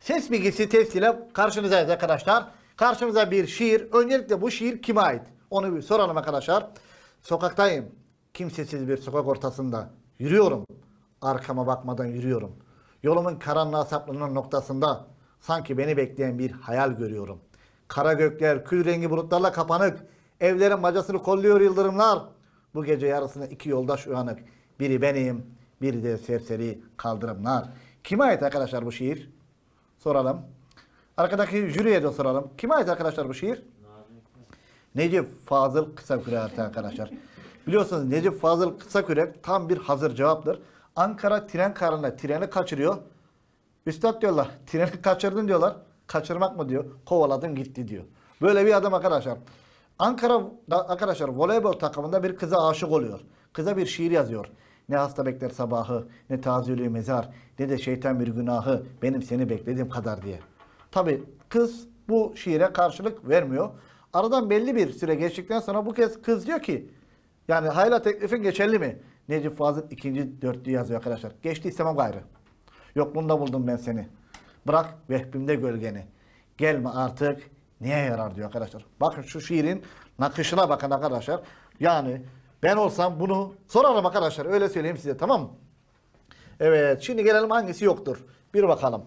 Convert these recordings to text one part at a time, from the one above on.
Ses bilgisi testiyle karşınızdayız arkadaşlar. Karşımıza bir şiir. Öncelikle bu şiir kime ait? Onu bir soralım arkadaşlar. Sokaktayım. Kimsesiz bir sokak ortasında. Yürüyorum. Arkama bakmadan yürüyorum. Yolumun karanlığa saplanan noktasında sanki beni bekleyen bir hayal görüyorum. Kara gökler kül rengi bulutlarla kapanık. Evlerin bacasını kolluyor yıldırımlar. Bu gece yarısına iki yoldaş uyanık. Biri benim, biri de serseri kaldırımlar. Kime ait arkadaşlar bu şiir? Soralım. Arkadaki jüriye de soralım. Kime ait arkadaşlar bu şiir? Necip Fazıl Kısakürek arkadaşlar. Biliyorsunuz Necip Fazıl Kısakürek tam bir hazır cevaptır. Ankara tren karına treni kaçırıyor. Üstad diyorlar treni kaçırdın diyorlar. Kaçırmak mı diyor. Kovaladım gitti diyor. Böyle bir adam arkadaşlar. Ankara'da arkadaşlar voleybol takımında bir kıza aşık oluyor. Kıza bir şiir yazıyor. Ne hasta bekler sabahı, ne tazülü mezar, ne de şeytan bir günahı benim seni beklediğim kadar diye. Tabi kız bu şiire karşılık vermiyor. Aradan belli bir süre geçtikten sonra bu kez kız diyor ki yani hayla teklifin geçerli mi? Necip Fazıl ikinci dörtlüğü yazıyor arkadaşlar. Geçti istemem gayrı. Yokluğunda buldum ben seni. Bırak vehbimde gölgeni. Gelme artık niye yarar diyor arkadaşlar. Bakın şu şiirin nakışına bakın arkadaşlar. Yani ben olsam bunu sorarım arkadaşlar. Öyle söyleyeyim size tamam mı? Evet şimdi gelelim hangisi yoktur. Bir bakalım.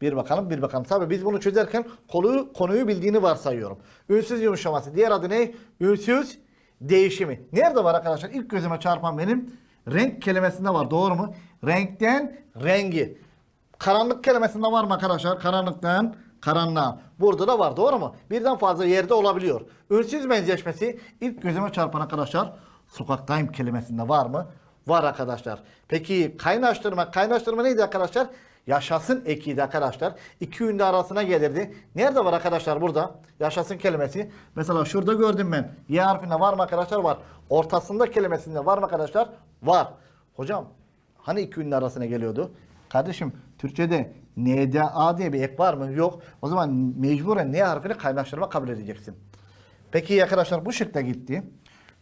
Bir bakalım, bir bakalım. Tabii biz bunu çözerken konuyu, konuyu bildiğini varsayıyorum. Ünsüz yumuşaması. Diğer adı ne? Ünsüz değişimi. Nerede var arkadaşlar? İlk gözüme çarpan benim renk kelimesinde var. Doğru mu? Renkten rengi. Karanlık kelimesinde var mı arkadaşlar? Karanlıktan karanlığa. Burada da var. Doğru mu? Birden fazla yerde olabiliyor. Ünsüz benzeşmesi ilk gözüme çarpan arkadaşlar sokaktayım kelimesinde var mı? Var arkadaşlar. Peki kaynaştırma. Kaynaştırma neydi arkadaşlar? Yaşasın ekiydi arkadaşlar. İki ünlü arasına gelirdi. Nerede var arkadaşlar burada? Yaşasın kelimesi. Mesela şurada gördüm ben. Y harfinde var mı arkadaşlar? Var. Ortasında kelimesinde var mı arkadaşlar? Var. Hocam hani iki ünlü arasına geliyordu? Kardeşim Türkçe'de NDA diye bir ek var mı? Yok. O zaman mecburen N harfini kaynaştırma kabul edeceksin. Peki arkadaşlar bu şıkta gitti.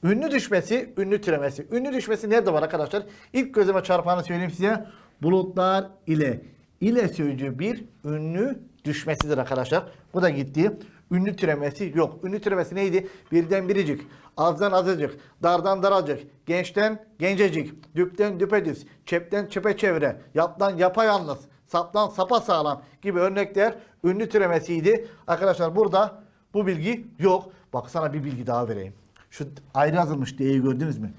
Ünlü düşmesi, ünlü türemesi. Ünlü düşmesi nerede var arkadaşlar? İlk gözüme çarpanı söyleyeyim size. Bulutlar ile. İle sözcüğü bir ünlü düşmesidir arkadaşlar. Bu da gitti. Ünlü türemesi yok. Ünlü türemesi neydi? Birden biricik, azdan azıcık, dardan daracık, gençten gencecik, düpten düpedüz, çepten çepeçevre, yaptan yapayalnız, saptan sapa sağlam gibi örnekler ünlü türemesiydi. Arkadaşlar burada bu bilgi yok. Bak sana bir bilgi daha vereyim. Şu ayrı yazılmış D'yi gördünüz mü?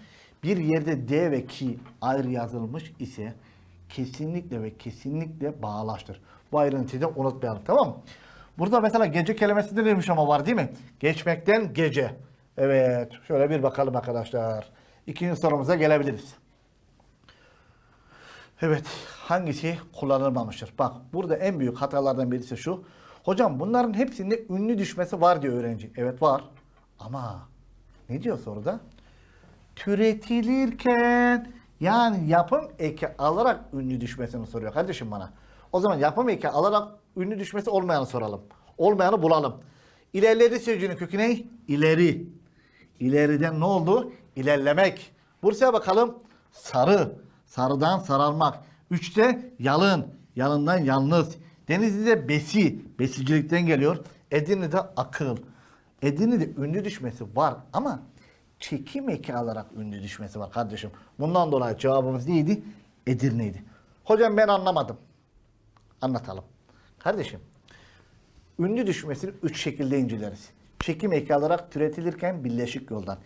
Bir yerde D ve ki ayrı yazılmış ise kesinlikle ve kesinlikle bağlaştır. Bu ayrıntıyı da unutmayalım tamam mı? Burada mesela gece kelimesi de demiş ama var değil mi? Geçmekten gece. Evet şöyle bir bakalım arkadaşlar. İkinci sorumuza gelebiliriz. Evet hangisi kullanılmamıştır? Bak burada en büyük hatalardan birisi şu. Hocam bunların hepsinde ünlü düşmesi var diyor öğrenci. Evet var. Ama ne diyor soruda? Türetilirken yani yapım eki alarak ünlü düşmesini soruyor kardeşim bana. O zaman yapım eki alarak ünlü düşmesi olmayanı soralım. Olmayanı bulalım. İlerleri sözcüğünün kökü ne? İleri. İleriden ne oldu? İlerlemek. Bursa'ya bakalım. Sarı. Sarıdan sararmak. Üçte yalın. Yalından yalnız. Denizli'de besi. Besicilikten geliyor. Edirne'de akıl. Edirne'de ünlü düşmesi var ama çekim eki alarak ünlü düşmesi var kardeşim. Bundan dolayı cevabımız neydi? Edirne'ydi. Hocam ben anlamadım. Anlatalım. Kardeşim ünlü düşmesini üç şekilde inceleriz. Çekim eki alarak türetilirken birleşik yoldan.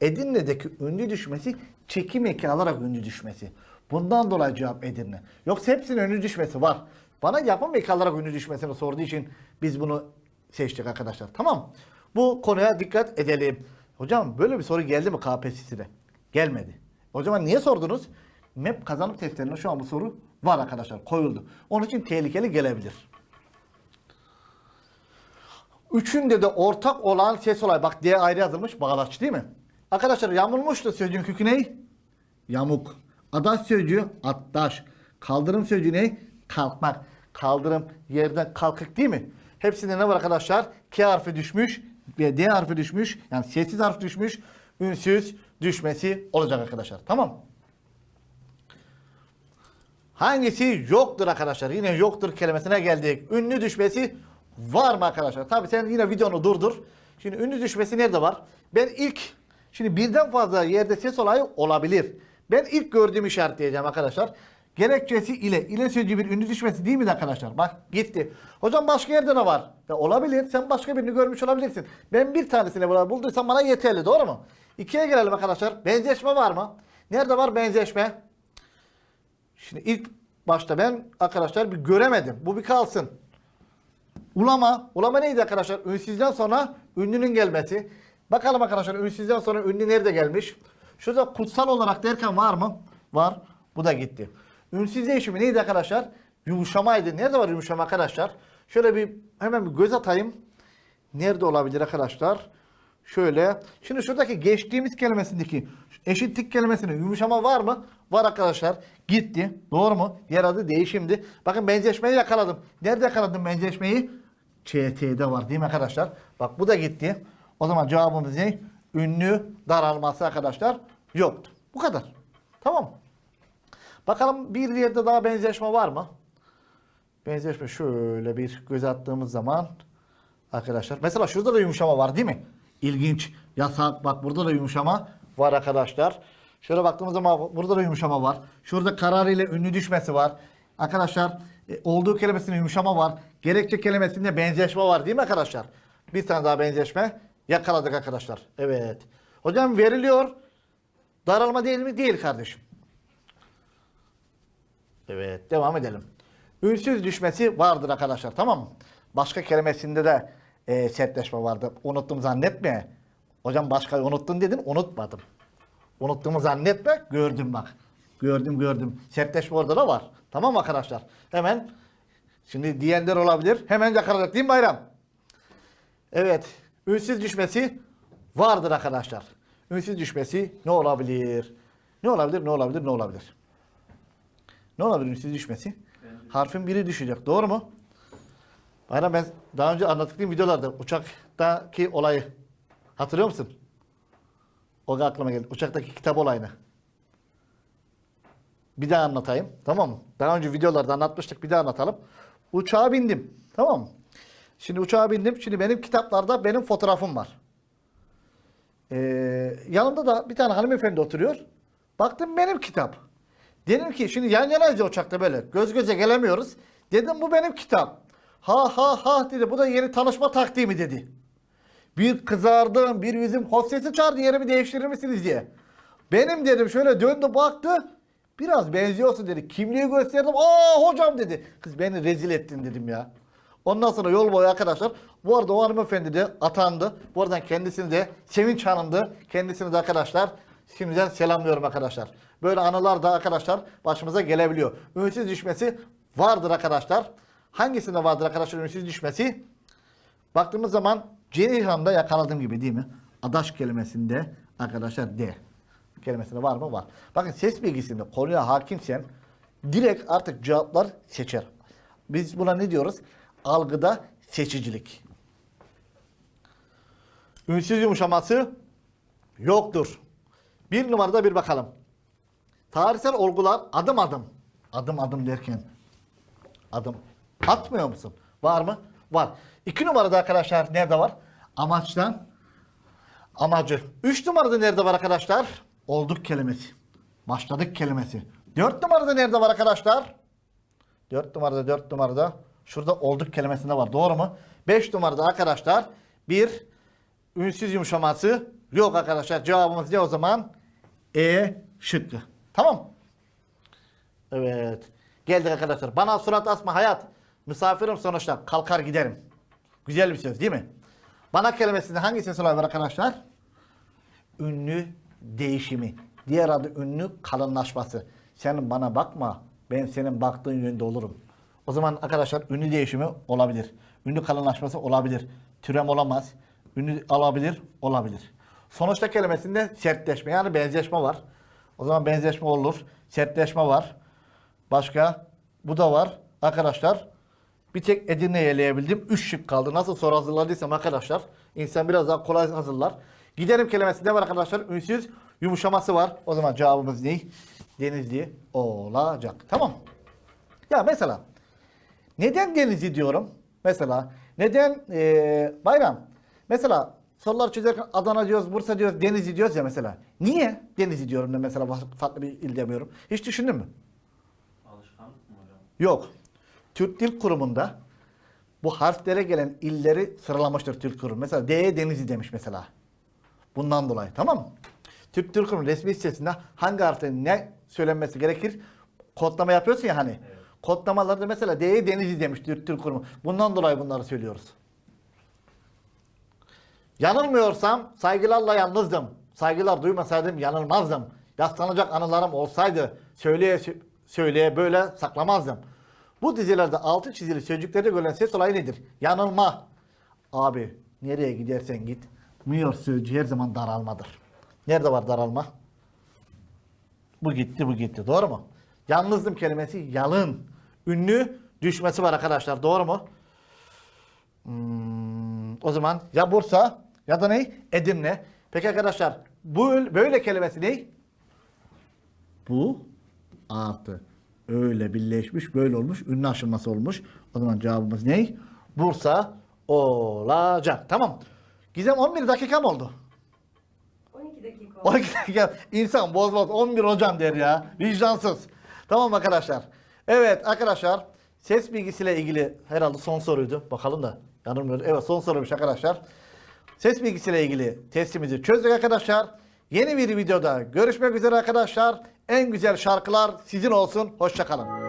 Edirne'deki ünlü düşmesi çekim eki alarak ünlü düşmesi. Bundan dolayı cevap Edirne. Yoksa hepsinin ünlü düşmesi var. Bana yapım eki alarak ünlü düşmesini sorduğu için biz bunu seçtik arkadaşlar. Tamam Bu konuya dikkat edelim. Hocam böyle bir soru geldi mi KPSS'de? Gelmedi. O zaman niye sordunuz? MEP kazanım testlerinde şu an bu soru var arkadaşlar koyuldu. Onun için tehlikeli gelebilir. Üçünde de ortak olan ses olay. Bak diye ayrı yazılmış bağlaç değil mi? Arkadaşlar yamulmuştu sözcüğün kökü ne? Yamuk. Adaş sözcüğü attaş. Kaldırım sözcüğü ne? Kalkmak. Kaldırım yerden kalkık değil mi? Hepsinde ne var arkadaşlar? K harfi düşmüş ve D harfi düşmüş. Yani sessiz harf düşmüş. Ünsüz düşmesi olacak arkadaşlar. Tamam Hangisi yoktur arkadaşlar? Yine yoktur kelimesine geldik. Ünlü düşmesi var mı arkadaşlar? Tabii sen yine videonu durdur. Şimdi ünlü düşmesi nerede var? Ben ilk şimdi birden fazla yerde ses olayı olabilir. Ben ilk gördüğüm işaretleyeceğim arkadaşlar. Gerekçesi ile. ile sözcüğü bir ünlü düşmesi değil mi arkadaşlar? Bak gitti. Hocam başka yerde de var. Ya olabilir. Sen başka birini görmüş olabilirsin. Ben bir tanesini bulduysam bana yeterli. Doğru mu? İkiye gelelim arkadaşlar. Benzeşme var mı? Nerede var benzeşme? Şimdi ilk başta ben arkadaşlar bir göremedim. Bu bir kalsın. Ulama. Ulama neydi arkadaşlar? Ünsüzden sonra ünlünün gelmesi. Bakalım arkadaşlar ünsüzden sonra ünlü nerede gelmiş? Şurada kutsal olarak derken var mı? Var. Bu da gitti. Ünsüz değişimi neydi arkadaşlar? Yumuşamaydı. Nerede var yumuşama arkadaşlar? Şöyle bir hemen bir göz atayım. Nerede olabilir arkadaşlar? Şöyle. Şimdi şuradaki geçtiğimiz kelimesindeki eşitlik kelimesinin yumuşama var mı? Var arkadaşlar. Gitti. Doğru mu? Yer adı değişimdi. Bakın benzeşmeyi yakaladım. Nerede yakaladım benzeşmeyi? ÇT'de var değil mi arkadaşlar? Bak bu da gitti. O zaman cevabımız ne? Ünlü daralması arkadaşlar yoktu. Bu kadar. Tamam? Bakalım bir yerde daha benzeşme var mı? Benzeşme şöyle bir göz attığımız zaman arkadaşlar. Mesela şurada da yumuşama var değil mi? İlginç. Yasak. Bak burada da yumuşama var arkadaşlar. Şöyle baktığımız zaman burada da yumuşama var. Şurada karar ile ünlü düşmesi var. Arkadaşlar e, olduğu kelimesinde yumuşama var. Gerekçe kelimesinde benzeşme var değil mi arkadaşlar? Bir tane daha benzeşme yakaladık arkadaşlar. Evet. Hocam veriliyor. Daralma değil mi? Değil kardeşim. Evet devam edelim. Ünsüz düşmesi vardır arkadaşlar tamam mı? Başka kelimesinde de e, sertleşme vardı. Unuttum zannetme. Hocam başka unuttun dedin unutmadım. Unuttuğumu zannetme gördüm bak. Gördüm gördüm. Sertleşme orada da var. Tamam arkadaşlar? Hemen şimdi diyenler olabilir. Hemen yakaladık değil mi Bayram? Evet. Ünsüz düşmesi vardır arkadaşlar. Ünsüz düşmesi ne olabilir? Ne olabilir? Ne olabilir? Ne olabilir? Ne olabilir ünsüz düşmesi? Harfin biri düşecek. Doğru mu? Bayram ben daha önce anlattığım videolarda uçaktaki olayı hatırlıyor musun? O da aklıma geldi. Uçaktaki kitap olayını. Bir daha anlatayım. Tamam mı? Daha önce videolarda anlatmıştık. Bir daha anlatalım. Uçağa bindim. Tamam mı? Şimdi uçağa bindim. Şimdi benim kitaplarda benim fotoğrafım var. Ee, yanımda da bir tane hanımefendi oturuyor. Baktım benim kitap. Dedim ki şimdi yan yanayız ya uçakta böyle. Göz göze gelemiyoruz. Dedim bu benim kitap. Ha ha ha dedi. Bu da yeni tanışma taktiği dedi. Bir kızardım, bir yüzüm hostesi çağırdı yerimi değiştirir misiniz diye. Benim dedim şöyle döndü baktı. Biraz benziyorsun dedi. Kimliği gösterdim. Aa hocam dedi. Kız beni rezil ettin dedim ya. Ondan sonra yol boyu arkadaşlar. Bu arada o hanımefendi de atandı. Bu arada kendisini de Sevinç Hanım'dı. Kendisini de arkadaşlar şimdiden selamlıyorum arkadaşlar. Böyle anılar da arkadaşlar başımıza gelebiliyor. Ünsüz düşmesi vardır arkadaşlar. Hangisinde vardır arkadaşlar ünsüz düşmesi? Baktığımız zaman Ceyhan'da yakaladığım gibi değil mi? Adaş kelimesinde arkadaşlar D kelimesinde var mı? Var. Bakın ses bilgisinde konuya hakimsen direkt artık cevaplar seçer. Biz buna ne diyoruz? Algıda seçicilik. Ünsüz yumuşaması yoktur. Bir numarada bir bakalım. Tarihsel olgular adım adım. Adım adım derken adım atmıyor musun? Var mı? Var. İki numarada arkadaşlar nerede var? Amaçtan amacı. Üç numarada nerede var arkadaşlar? Olduk kelimesi. Başladık kelimesi. Dört numarada nerede var arkadaşlar? Dört numarada dört numarada şurada olduk kelimesinde var. Doğru mu? Beş numarada arkadaşlar bir ünsüz yumuşaması yok arkadaşlar. Cevabımız ne o zaman? E şıkkı. Tamam. Evet. Geldik arkadaşlar. Bana surat asma hayat. Misafirim sonuçta. Kalkar giderim. Güzel bir söz değil mi? Bana kelimesinde hangi ses var arkadaşlar? Ünlü değişimi. Diğer adı ünlü kalınlaşması. Sen bana bakma. Ben senin baktığın yönde olurum. O zaman arkadaşlar ünlü değişimi olabilir. Ünlü kalınlaşması olabilir. Türem olamaz. Ünlü alabilir, olabilir. Sonuçta kelimesinde sertleşme yani benzeşme var. O zaman benzeşme olur. Sertleşme var. Başka? Bu da var. Arkadaşlar bir tek Edirne'yi eleyebildim. Üç şık kaldı. Nasıl soru hazırladıysam arkadaşlar. insan biraz daha kolay hazırlar. Giderim kelimesinde var arkadaşlar. Ünsüz yumuşaması var. O zaman cevabımız ne? Denizli olacak. Tamam. Ya mesela neden Denizli diyorum? Mesela neden eee, Bayram? Mesela sorular çözerken Adana diyoruz, Bursa diyoruz, Denizli diyoruz ya mesela. Niye Denizli diyorum da mesela farklı bir il demiyorum? Hiç düşündün mü? Alışkanlık mı hocam? Yok. Türk Dil Kurumu'nda bu harflere gelen illeri sıralamıştır Türk Kurumu. Mesela D'ye Denizli demiş mesela. Bundan dolayı tamam mı? Türk Dil Kurumu resmi sitesinde hangi harflerin ne söylenmesi gerekir? Kodlama yapıyorsun ya hani. Evet. Kodlamalarda mesela D'ye Denizli demiş Türk Dil Kurumu. Bundan dolayı bunları söylüyoruz. Yanılmıyorsam saygılarla yalnızdım. Saygılar duymasaydım yanılmazdım. Yaslanacak anılarım olsaydı söyleye söyleye böyle saklamazdım. Bu dizilerde altı çizili sözcüklerde görülen ses olayı nedir? Yanılma. Abi nereye gidersen git. Muyor sözcüğü her zaman daralmadır. Nerede var daralma? Bu gitti bu gitti. Doğru mu? Yalnızdım kelimesi yalın. Ünlü düşmesi var arkadaşlar. Doğru mu? Hmm, o zaman ya Bursa ya da ne? Edirne. Peki arkadaşlar bu böyle kelimesi ne? Bu artı öyle birleşmiş böyle olmuş ünlü aşılması olmuş. O zaman cevabımız ne? Bursa olacak. Tamam. Gizem 11 dakika mı oldu? 12 dakika oldu. 12 dakika. İnsan bozmaz 11 hocam der ya. Vicdansız. Tamam arkadaşlar. Evet arkadaşlar ses bilgisiyle ilgili herhalde son soruydu. Bakalım da yanılmıyoruz. Evet son soruymuş arkadaşlar. Ses bilgisiyle ilgili testimizi çözdük arkadaşlar. Yeni bir videoda görüşmek üzere arkadaşlar. En güzel şarkılar sizin olsun. Hoşçakalın.